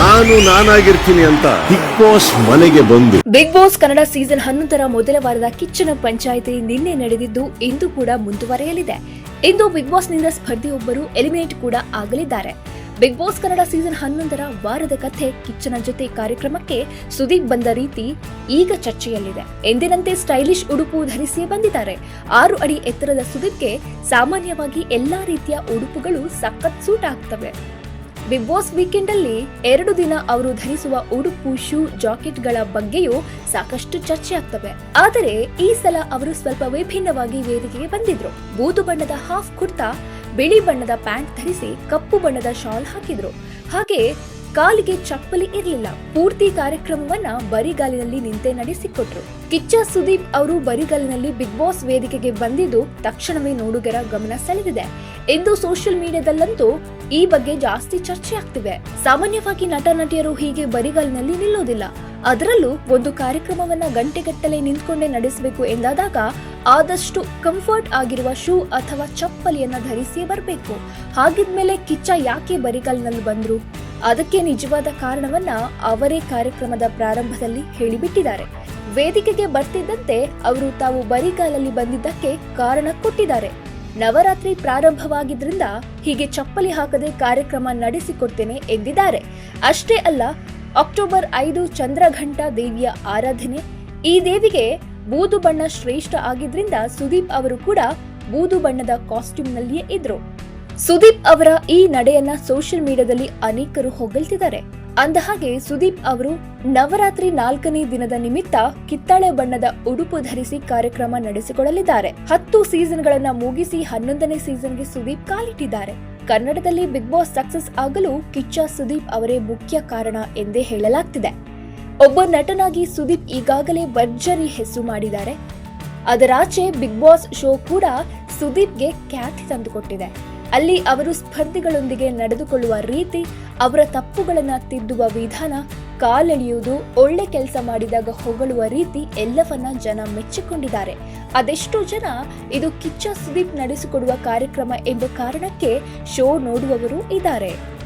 ನಾನು ನಾನಾಗಿರ್ತೀನಿ ಅಂತ big boss ಮನೆಗೆ ಬಂದು. ಬಿಗ್ ಬಾಸ್ ಕನ್ನಡ ಸೀಸನ್ ಹನ್ನೊಂದರ ಮೊದಲ ವಾರದ ಕಿಚ್ಚನ ಪಂಚಾಯಿತಿ ನಿನ್ನೆ ನಡೆದಿದ್ದು ಇಂದು ಕೂಡ ಮುಂದುವರೆಯಲಿದೆ. ಇಂದು ಬಿಗ್ ಬಾಸ್ನಿಂದ ಸ್ಪರ್ಧಿಯೊಬ್ಬರು ಎಲಿಮಿನೇಟ್ ಕೂಡ ಆಗಲಿದ್ದಾರೆ. ಬಿಗ್ ಬಾಸ್ ಕನ್ನಡ ಸೀಸನ್ ಹನ್ನೊಂದರ ವಾರದ ಕಥೆ ಕಿಚ್ಚನ ಜೊತೆ ಕಾರ್ಯಕ್ರಮಕ್ಕೆ ಸುದೀಪ್ ಬಂದ ರೀತಿ ಈಗ ಚರ್ಚೆಯಲ್ಲಿದೆ. ಎಂದಿನಂತೆ ಸ್ಟೈಲಿಶ್ ಉಡುಪು ಧರಿಸಿಯೇ ಬಂದಿದ್ದಾರೆ. ಆರು ಅಡಿ ಎತ್ತರದ ಸುದೀಪ್ಗೆ ಸಾಮಾನ್ಯವಾಗಿ ಎಲ್ಲಾ ರೀತಿಯ ಉಡುಪುಗಳು ಸಖತ್ ಸೂಟ್ ಆಗ್ತವೆ. ಬಿಗ್ ಬಾಸ್ ವೀಕೆಂಡ್ ಅಲ್ಲಿ ಎರಡು ದಿನ ಅವರು ಧರಿಸುವ ಉಡುಪು, ಶೂ ಜಾಕೆಟ್ಗಳ ಬಗ್ಗೆಯೂ ಸಾಕಷ್ಟು ಚರ್ಚೆ ಆಗ್ತವೆ. ಆದರೆ ಈ ಸಲ ಅವರು ಸ್ವಲ್ಪ ವಿಭಿನ್ನವಾಗಿ ವೇದಿಕೆಗೆ ಬಂದಿದ್ರು. ಬೂದು ಬಣ್ಣದ ಹಾಫ್ ಕುರ್ತಾ, ಬಿಳಿ ಬಣ್ಣದ ಪ್ಯಾಂಟ್ ಧರಿಸಿ ಕಪ್ಪು ಬಣ್ಣದ ಶಾಲ್ ಹಾಕಿದ್ರು. ಹಾಗೆ ಕಾಲಿಗೆ ಚಪ್ಪಲಿ ಇರಲಿಲ್ಲ. ಪೂರ್ತಿ ಕಾರ್ಯಕ್ರಮವನ್ನ ಬರಿಗಾಲಿನಲ್ಲಿ ನಿಂತೆ ನಡೆಸಿಕೊಟ್ರು. ಕಿಚ್ಚ ಸುದೀಪ್ ಅವರು ಬರಿಗಾಲಿನಲ್ಲಿ ಬಿಗ್ ಬಾಸ್ ವೇದಿಕೆಗೆ ಬಂದಿದ್ದು ತಕ್ಷಣವೇ ನೋಡುಗರ ಗಮನ ಸೆಳೆದಿದೆ. ಇಂದು ಸೋಷಿಯಲ್ ಮೀಡಿಯಾದಲ್ಲಂತೂ ಈ ಬಗ್ಗೆ ಜಾಸ್ತಿ ಚರ್ಚೆ ಆಗ್ತಿವೆ. ಸಾಮಾನ್ಯವಾಗಿ ನಟ, ನಟಿಯರು ಹೀಗೆ ಬರಿಗಾಲಿನಲ್ಲಿ ನಿಲ್ಲೋದಿಲ್ಲ. ಅದರಲ್ಲೂ ಒಂದು ಕಾರ್ಯಕ್ರಮವನ್ನ ಗಂಟೆಗಟ್ಟಲೆ ನಿಂತ್ಕೊಂಡೇ ನಡೆಸಬೇಕು ಎಂದಾದಾಗ ಆದಷ್ಟು ಕಂಫರ್ಟ್ ಆಗಿರುವ ಶೂ ಅಥವಾ ಚಪ್ಪಲಿಯನ್ನ ಧರಿಸಿ ಬರಬೇಕು. ಹಾಗಿದ್ಮೇಲೆ ಕಿಚ್ಚ ಯಾಕೆ ಬರಿಗಾಲಿನಲ್ಲಿ ಬಂದ್ರು? ಅದಕ್ಕೆ ನಿಜವಾದ ಕಾರಣವನ್ನ ಅವರೇ ಕಾರ್ಯಕ್ರಮದ ಪ್ರಾರಂಭದಲ್ಲಿ ಹೇಳಿಬಿಟ್ಟಿದ್ದಾರೆ. ವೇದಿಕೆಗೆ ಬರ್ತಿದ್ದಂತೆ ಅವರು ತಾವು ಬರಿಗಾಲಲ್ಲಿ ಬಂದಿದ್ದಕ್ಕೆ ಕಾರಣ ಕೊಟ್ಟಿದ್ದಾರೆ. ನವರಾತ್ರಿ ಪ್ರಾರಂಭವಾಗಿದ್ರಿಂದ ಹೀಗೆ ಚಪ್ಪಲಿ ಹಾಕದೆ ಕಾರ್ಯಕ್ರಮ ನಡೆಸಿಕೊಡ್ತೇನೆ ಎಂದಿದ್ದಾರೆ. ಅಷ್ಟೇ ಅಲ್ಲ, ಅಕ್ಟೋಬರ್ ಐದು ಚಂದ್ರಘಂಟ ದೇವಿಯ ಆರಾಧನೆ, ಈ ದೇವಿಗೆ ಬೂದು ಬಣ್ಣ ಶ್ರೇಷ್ಠ ಆಗಿದ್ರಿಂದ ಸುದೀಪ್ ಅವರು ಕೂಡ ಬೂದು ಬಣ್ಣದ ಕಾಸ್ಟ್ಯೂಮ್ನಲ್ಲಿಯೇ ಇದ್ರು. ಸುದೀಪ್ ಅವರ ಈ ನಡೆಯನ್ನ ಸೋಷಿಯಲ್ ಮೀಡಿಯಾದಲ್ಲಿ ಅನೇಕರು ಹೊಗಳ್ತಿದ್ದಾರೆ. ಅಂದಹಾಗೆ, ಸುದೀಪ್ ಅವರು ನವರಾತ್ರಿ ನಾಲ್ಕನೇ ದಿನದ ನಿಮಿತ್ತ ಕಿತ್ತಾಳೆ ಬಣ್ಣದ ಉಡುಪು ಧರಿಸಿ ಕಾರ್ಯಕ್ರಮ ನಡೆಸಿಕೊಡಲಿದ್ದಾರೆ ಹತ್ತು ಸೀಸನ್ಗಳನ್ನ ಮುಗಿಸಿ ಹನ್ನೊಂದನೇ ಸೀಸನ್ಗೆ ಸುದೀಪ್ ಕಾಲಿಟ್ಟಿದ್ದಾರೆ. ಕನ್ನಡದಲ್ಲಿ ಬಿಗ್ ಬಾಸ್ ಸಕ್ಸಸ್ ಆಗಲು ಕಿಚ್ಚ ಸುದೀಪ್ ಅವರೇ ಮುಖ್ಯ ಕಾರಣ ಎಂದೇ ಹೇಳಲಾಗ್ತಿದೆ. ಒಬ್ಬ ನಟನಾಗಿ ಸುದೀಪ್ ಈಗಾಗಲೇ ಭರ್ಜರಿ ಹೆಸರು ಮಾಡಿದ್ದಾರೆ. ಅದರಾಚೆ ಬಿಗ್ ಬಾಸ್ ಶೋ ಕೂಡ ಸುದೀಪ್ಗೆ ಖ್ಯಾತಿ ತಂದುಕೊಟ್ಟಿದೆ. ಅಲ್ಲಿ ಅವರು ಸ್ಪರ್ಧಿಗಳೊಂದಿಗೆ ನಡೆದುಕೊಳ್ಳುವ ರೀತಿ ಅವರ ತಪ್ಪುಗಳನ್ನು ತಿದ್ದುವ ವಿಧಾನ, ಕಾಲೆಳೆಯುವುದು, ಒಳ್ಳೆ ಕೆಲಸ ಮಾಡಿದಾಗ ಹೊಗಳುವ ರೀತಿ ಎಲ್ಲವನ್ನ ಜನ ಮೆಚ್ಚಿಕೊಂಡಿದ್ದಾರೆ. ಅದೆಷ್ಟೋ ಜನ ಇದು ಕಿಚ್ಚ ಸುದೀಪ್ ನಡೆಸಿಕೊಡುವ ಕಾರ್ಯಕ್ರಮ ಎಂಬ ಕಾರಣಕ್ಕೆ ಶೋ ನೋಡುವವರು ಇದ್ದಾರೆ.